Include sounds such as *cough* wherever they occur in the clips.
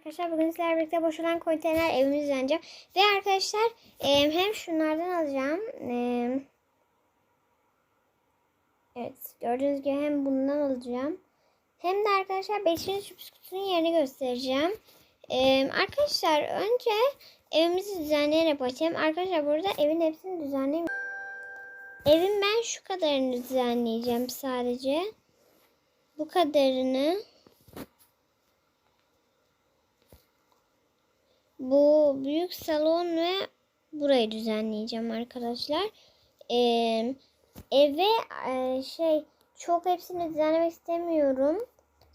Arkadaşlar bugün sizlerle birlikte boşalan konteyner evimizi düzenleyeceğim. Ve arkadaşlar e, hem şunlardan alacağım. e, evet gördüğünüz gibi hem bundan alacağım. Hem de arkadaşlar 5. sürpriz kutunun yerini göstereceğim. E, arkadaşlar önce evimizi düzenleyerek başlayalım. Arkadaşlar burada evin hepsini düzenleyeyim. Evin ben şu kadarını düzenleyeceğim sadece. Bu kadarını. Bu büyük salon ve burayı düzenleyeceğim arkadaşlar. Ee, eve e, şey çok hepsini düzenlemek istemiyorum.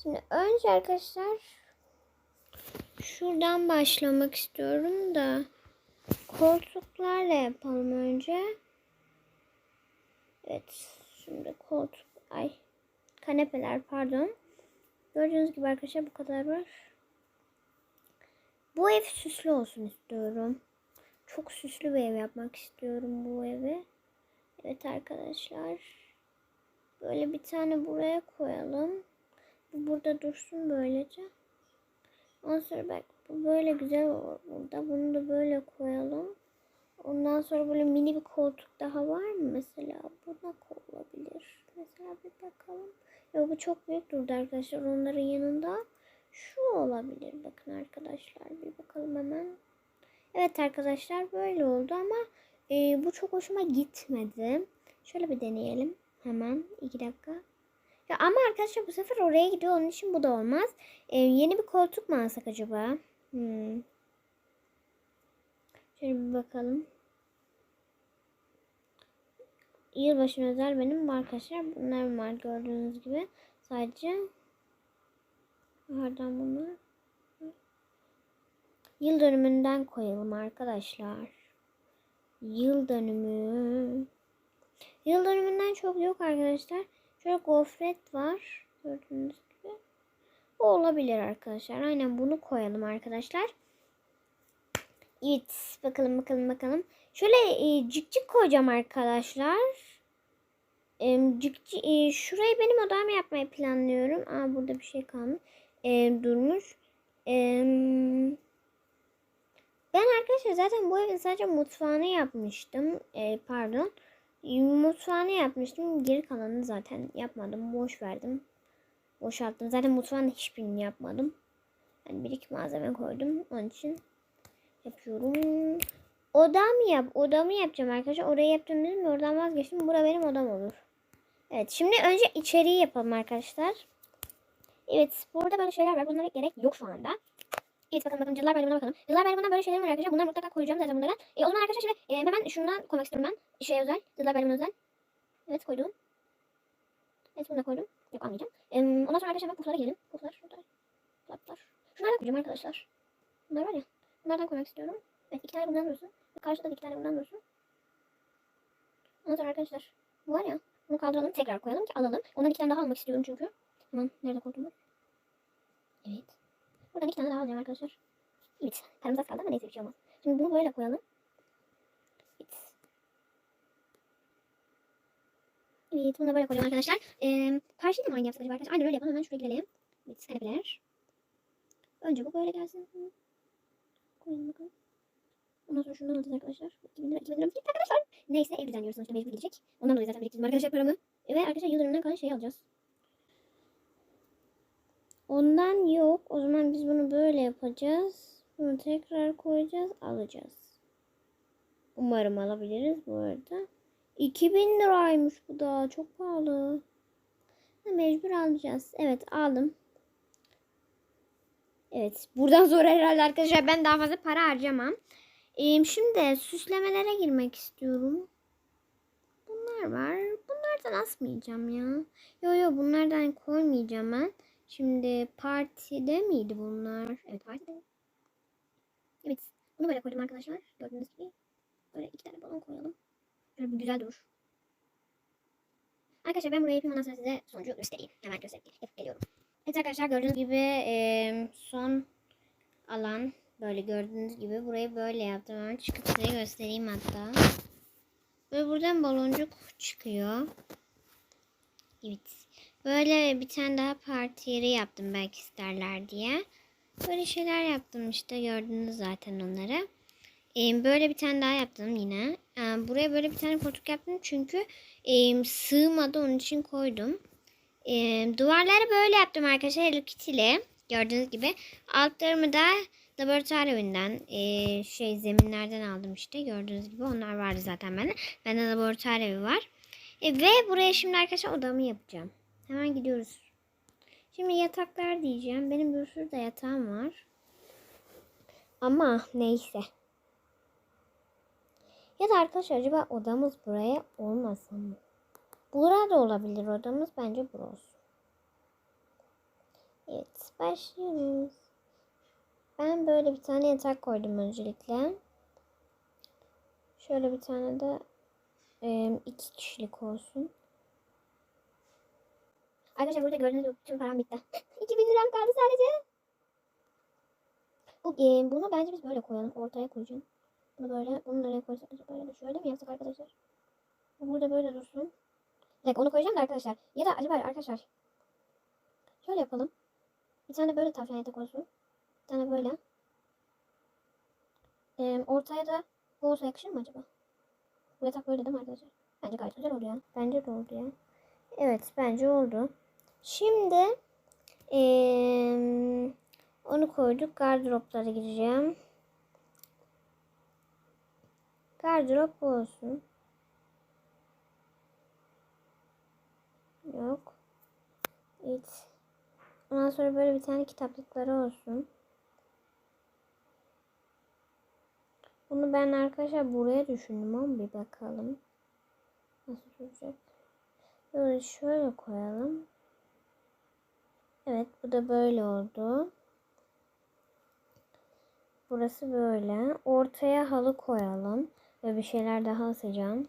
Şimdi önce arkadaşlar şuradan başlamak istiyorum da koltuklarla yapalım önce. Evet. Şimdi koltuk ay kanepeler pardon. Gördüğünüz gibi arkadaşlar bu kadar var. Bu ev süslü olsun istiyorum. Çok süslü bir ev yapmak istiyorum bu evi. Evet arkadaşlar. Böyle bir tane buraya koyalım. Bu burada dursun böylece. Ondan sonra bak bu böyle güzel olur burada. Bunu da böyle koyalım. Ondan sonra böyle mini bir koltuk daha var mı mesela? Buna olabilir. Mesela bir bakalım. Yok bu çok büyük durdu arkadaşlar. Onların yanında şu olabilir. Bakın arkadaşlar bir bakalım hemen. Evet arkadaşlar böyle oldu ama e, bu çok hoşuma gitmedi. Şöyle bir deneyelim. Hemen iki dakika. Ya ama arkadaşlar bu sefer oraya gidiyor. Onun için bu da olmaz. E, yeni bir koltuk mu alsak acaba? Hmm. Şöyle bir bakalım. Yılbaşına özel benim arkadaşlar. Bunlar var gördüğünüz gibi. Sadece Nereden bunlar? Yıl dönümünden koyalım arkadaşlar. Yıl dönümü. Yıl dönümünden çok yok arkadaşlar. Şöyle gofret var. Gördüğünüz gibi. Bu olabilir arkadaşlar. Aynen bunu koyalım arkadaşlar. Evet. Bakalım bakalım bakalım. Şöyle e, cik cik koyacağım arkadaşlar. E, cik, cik, e, şurayı benim odam yapmayı planlıyorum. Aa burada bir şey kalmış e, durmuş. E, ben arkadaşlar zaten bu evin sadece mutfağını yapmıştım. E, pardon. Mutfağını yapmıştım. Geri kalanını zaten yapmadım. Boş verdim. Boşalttım. Zaten mutfağın hiçbirini yapmadım. Yani bir iki malzeme koydum. Onun için yapıyorum. Odamı yap. Odamı yapacağım arkadaşlar. Orayı yaptım dedim. Oradan vazgeçtim. Bura benim odam olur. Evet. Şimdi önce içeriği yapalım arkadaşlar. Evet burada böyle şeyler var. Bunlara gerek yok şu anda. Evet bakın bakın Cadılar Bayramı'na bakalım. Cadılar Bayramı'ndan böyle şeyler var arkadaşlar. Bunları mutlaka koyacağım zaten bunlara. E, o zaman arkadaşlar şimdi e, hemen şundan koymak istiyorum ben. Şey özel. Cadılar Bayramı'na özel. Evet koydum. Evet bunu da koydum. Yok almayacağım. E, ondan sonra arkadaşlar ben puflara gelelim. Puflar şurada. Puflar. Şunlardan koyacağım arkadaşlar. Bunlar var ya. Bunlardan koymak istiyorum. Evet iki tane bundan dursun. Karşıda da iki tane bundan dursun. Ondan sonra arkadaşlar bu var ya. Bunu kaldıralım tekrar koyalım ki alalım. Ondan iki tane daha almak istiyorum çünkü. Hemen nerede koydum Evet. Buradan iki tane daha alacağım arkadaşlar. Evet. Paramız az kaldı ama neyse bir şey olmaz. Şimdi bunu böyle koyalım. Evet. Evet bunu da böyle koyalım arkadaşlar. Ee, karşıda mı aynı yapsak acaba arkadaşlar? Aynen öyle yapalım. Hemen şuraya girelim. Evet kanepeler. Önce bu böyle gelsin. Koyalım bakalım. Ondan sonra şundan alacağız arkadaşlar. 2000 lira 2000 lira gitti arkadaşlar. Neyse ev düzenliyoruz sonuçta mecbur gidecek. Ondan dolayı zaten biriktirdim arkadaşlar paramı. Ve arkadaşlar yıl kalan şeyi alacağız. Ondan yok. O zaman biz bunu böyle yapacağız. Bunu tekrar koyacağız. Alacağız. Umarım alabiliriz bu arada. 2000 liraymış bu da. Çok pahalı. Mecbur alacağız. Evet aldım. Evet. Buradan sonra herhalde arkadaşlar ben daha fazla para harcamam. Ee, şimdi süslemelere girmek istiyorum. Bunlar var. Bunlardan asmayacağım ya. Yo yo bunlardan koymayacağım ben. Şimdi partide miydi bunlar? Evet partide. Evet. Bunu böyle koydum arkadaşlar. Gördüğünüz gibi. Böyle iki tane balon koyalım. Şöyle bir güzel durur. Arkadaşlar ben burayı yapayım ondan sonra size sonucu göstereyim. Hemen göstereyim. Yapıp geliyorum. Evet arkadaşlar gördüğünüz gibi e, son alan böyle gördüğünüz gibi burayı böyle yaptım. Hemen çıkıp size göstereyim hatta. Ve buradan baloncuk çıkıyor. Evet. Böyle bir tane daha parti yeri yaptım belki isterler diye. Böyle şeyler yaptım işte gördünüz zaten onları. Ee, böyle bir tane daha yaptım yine. Ee, buraya böyle bir tane koltuk yaptım çünkü e, sığmadı onun için koydum. Ee, duvarları böyle yaptım arkadaşlar Hello Kitty ile. Gördüğünüz gibi. Altlarımı da laboratuvar evinden e, şey zeminlerden aldım işte. Gördüğünüz gibi onlar vardı zaten bende. Bende laboratuvar evi var. E, ve buraya şimdi arkadaşlar odamı yapacağım. Hemen gidiyoruz. Şimdi yataklar diyeceğim. Benim bir sürü de yatağım var. Ama neyse. Ya da arkadaşlar acaba odamız buraya olmasın mı? Burada olabilir odamız. Bence burası. Evet başlıyoruz. Ben böyle bir tane yatak koydum öncelikle. Şöyle bir tane de iki kişilik olsun. Arkadaşlar burada gördüğünüz gibi bütün param bitti. *laughs* 2000 liram kaldı sadece. Bu, e, bunu bence biz böyle koyalım. Ortaya koyacağım. Bunu böyle, bunu nereye koysak böyle de şöyle mi yapsak arkadaşlar? Bu burada böyle dursun. Bir onu koyacağım da arkadaşlar. Ya da acaba arkadaşlar. Şöyle yapalım. Bir tane böyle tavşan yatak olsun. Bir tane böyle. Ee, ortaya da bu olsa yakışır mı acaba? Bu yatak böyle değil mi arkadaşlar? Bence gayet güzel oldu ya. Bence de oldu ya. Evet bence oldu. Şimdi ee, onu koyduk. Gardıroplara gireceğim. Gardırop olsun. Yok. Evet. Ondan sonra böyle bir tane kitaplıkları olsun. Bunu ben arkadaşlar buraya düşündüm ama bir bakalım. Nasıl duracak? Böyle şöyle koyalım. Evet bu da böyle oldu. Burası böyle. Ortaya halı koyalım. Ve bir şeyler daha asacağım.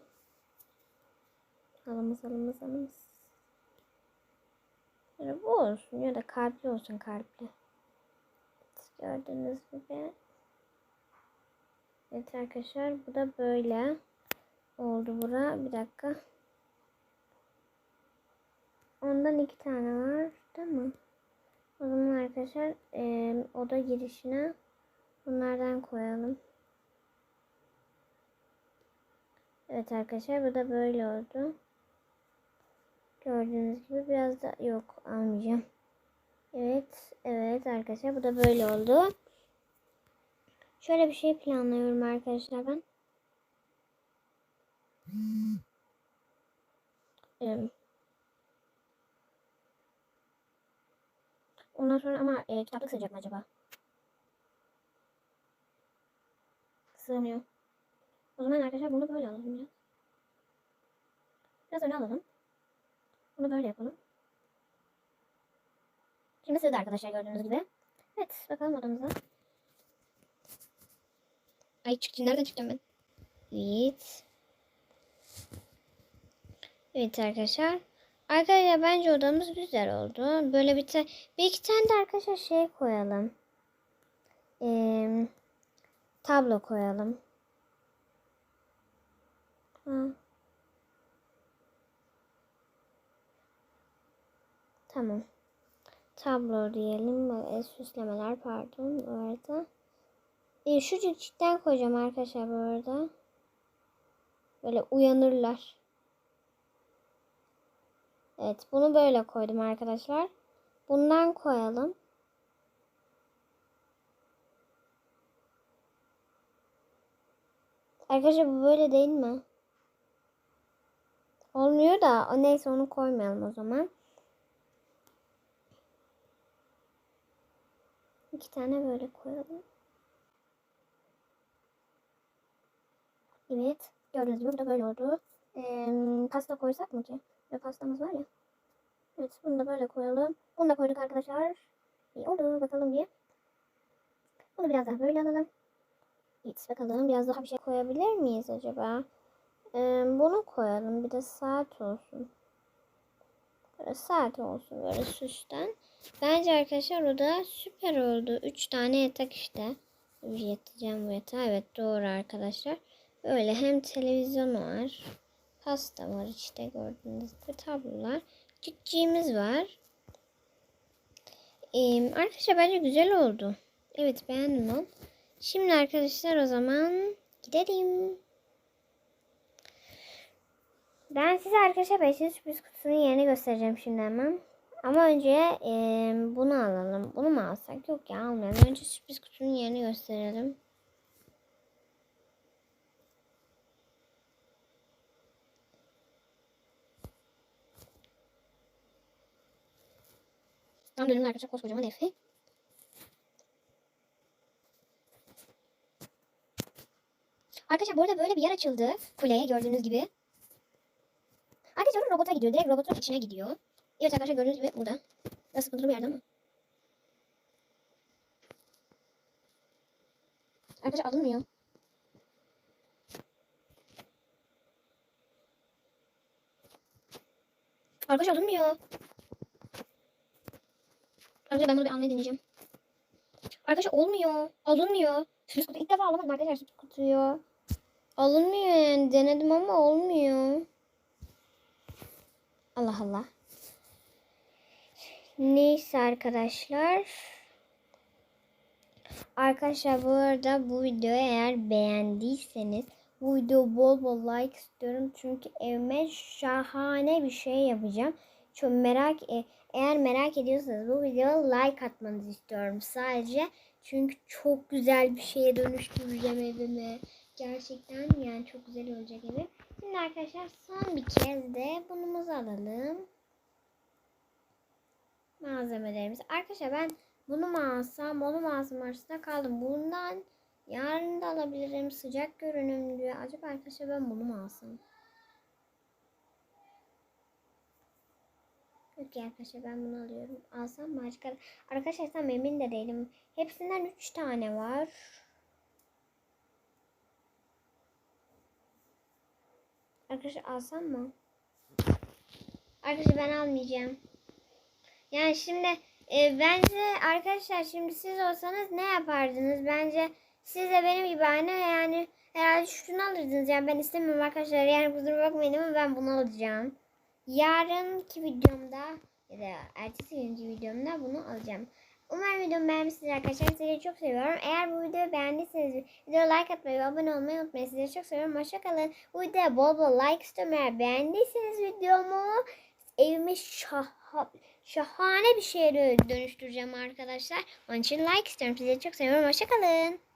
Halımız halımız halımız. Böyle bu olsun ya da kalpli olsun kalpli. Gördüğünüz gibi. Evet arkadaşlar bu da böyle oldu bura. Bir dakika. Ondan iki tane var değil mi? O zaman arkadaşlar e, oda girişine bunlardan koyalım. Evet arkadaşlar bu da böyle oldu. Gördüğünüz gibi biraz da yok almayacağım. Evet evet arkadaşlar bu da böyle oldu. Şöyle bir şey planlıyorum arkadaşlar ben. Evet. Ondan sonra ama e, kitaplık sığacak mı acaba? Sığmıyor. O zaman arkadaşlar bunu böyle alalım biraz. Biraz öne alalım. Bunu böyle yapalım. Şimdi sığdı arkadaşlar gördüğünüz gibi. Evet bakalım odamıza. Ay çıktı nereden çıktım ben? Evet. Evet arkadaşlar. Arkadaşlar bence odamız güzel oldu. Böyle bir tane bir iki tane de arkadaşlar şey koyalım. Ee, tablo koyalım. Ha. Tamam. Tablo diyelim. Böyle süslemeler pardon bu arada. E, şu cikcikten koyacağım arkadaşlar bu arada. Böyle uyanırlar. Evet bunu böyle koydum arkadaşlar. Bundan koyalım. Arkadaşlar bu böyle değil mi? Olmuyor da neyse onu koymayalım o zaman. İki tane böyle koyalım. Evet. Gördüğünüz gibi bu böyle oldu. Ee, pasta koysak mı ki? Ve pastamız var ya. Evet bunu da böyle koyalım. Bunu da koyduk arkadaşlar. İyi oldu bakalım bir. Bunu biraz daha böyle alalım. Evet bakalım biraz daha bir şey koyabilir miyiz acaba? Ee, bunu koyalım. Bir de saat olsun. Böyle saat olsun böyle süsten. Bence arkadaşlar o da süper oldu. 3 tane yatak işte. Bir yatacağım bu yatağa. Evet doğru arkadaşlar. Böyle hem televizyon var. Pasta var işte gördüğünüz gibi tablolar. Cüccüğümüz var. Ee, arkadaşlar bence güzel oldu. Evet beğendim ben. Şimdi arkadaşlar o zaman gidelim. Ben size arkadaşlar 5. sürpriz kutusunun yerini göstereceğim şimdi hemen. Ama önce e, bunu alalım. Bunu mu alsak? Yok ya almayalım. Önce sürpriz kutunun yerini gösterelim. Tam dönümün arkadaşlar koskocaman evi. Arkadaşlar bu arada böyle bir yer açıldı. Kuleye gördüğünüz gibi. Arkadaşlar o robota gidiyor. Direkt robotun içine gidiyor. Evet arkadaşlar gördüğünüz gibi burada. Biraz sıkıntılı bir yerde ama. Arkadaşlar alınmıyor. Arkadaşlar alınmıyor. Arkadaşlar ben bunu bir almayı deneyeceğim. Arkadaşlar olmuyor. Alınmıyor. Sürpriz kutu ilk defa alamadım arkadaşlar sürpriz kutuyu. Alınmıyor yani. Denedim ama olmuyor. Allah Allah. Neyse arkadaşlar. Arkadaşlar bu arada bu videoyu eğer beğendiyseniz bu video bol bol like istiyorum. Çünkü evime şahane bir şey yapacağım. Çok merak e, eğer merak ediyorsanız bu videoya like atmanızı istiyorum sadece. Çünkü çok güzel bir şeye dönüştüreceğim evimi. Gerçekten yani çok güzel olacak evim. Şimdi arkadaşlar son bir kez de bunumuzu alalım. Malzemelerimiz. Arkadaşlar ben bunu mu alsam, onu mu alsam arasında kaldım. Bundan yarın da alabilirim. Sıcak görünümlü. Acaba arkadaşlar ben bunu mu alsam? Yok arkadaşlar ben bunu alıyorum. Alsam mı acaba? Arkadaşlar tam emin de değilim. Hepsinden 3 tane var. Arkadaşlar alsam mı? Arkadaşlar ben almayacağım. Yani şimdi e, bence arkadaşlar şimdi siz olsanız ne yapardınız? Bence siz de benim gibi aynı yani herhalde şunu alırdınız. Yani ben istemiyorum arkadaşlar. Yani kusura bakmayın ama ben bunu alacağım. Yarınki videomda ya da ertesi günkü videomda bunu alacağım. Umarım videomu beğenmişsiniz arkadaşlar. Sizleri çok seviyorum. Eğer bu videoyu beğendiyseniz videoya like atmayı ve abone olmayı unutmayın. Sizleri çok seviyorum. Hoşçakalın. Bu videoya bol bol like istiyorum. Eğer beğendiyseniz videomu evimi şah şahane bir şeye dönüştüreceğim arkadaşlar. Onun için like istiyorum. Sizleri çok seviyorum. Hoşçakalın.